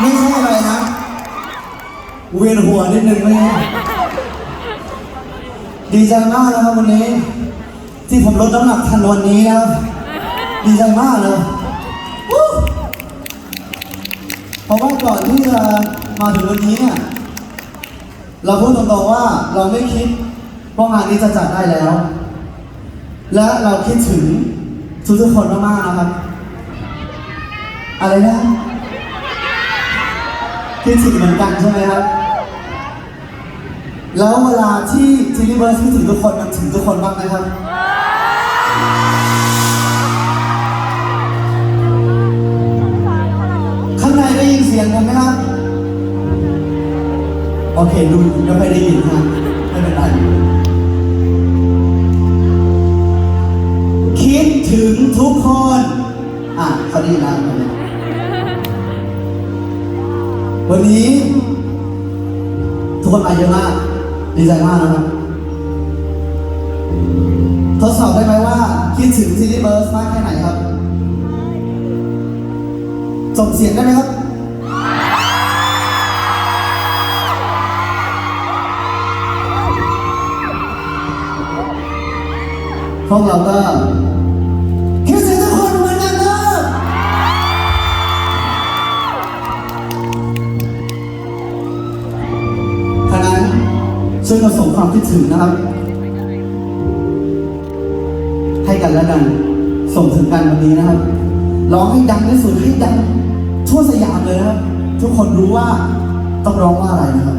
ไม่ใช่อะไรนะเวียนหัวนิดนึงไหมฮะดีใจมากนะครับวันนี้ ที่ผมลดน้ำหนักทันวันนี้นะครับ ดีใจมากเลยเพราะว่าก่อนที่จะมาถึงวันนี้เนี่ยเราพูดตรงๆว่าเราไม่คิดว่างานนี้จะจัดได้แล้ว และเราคิดถึงทุกๆคนมากๆนะครับ อะไรนะ คิดถึงเหมือนกันใช่ไหมครับ แล้วเวลาที่ทีนี่เบิร์สคิดถึงทุกคนมันถึงทุกคนบ้างไหมครับ ข้างในได้ยินเสียงผมไหมครับ โอเคดูยังไม่ได้ยินฮะไม่เป็นไรคิดถึงทุกคน อะเขาได้ยินแล้ว วันนี้ทุกคนมาเยอะมาก ดีใจมากนะครับทดสอบได้ไหมว่า คิดถึงซีรีส์เบิร์สมากแค่ไหนครับส่งเสียงได้ไหมครับพวกเราก็ ช่วยกันส่งความคิดถึงนะครับ ให้กันและกัน ส่งถึงกันวันนี้นะครับ ร้องให้ดังที่สุดให้ดังทั่วสยามเลยนะครับ ทุกคนรู้ว่าต้องร้องว่าอะไรนะครับ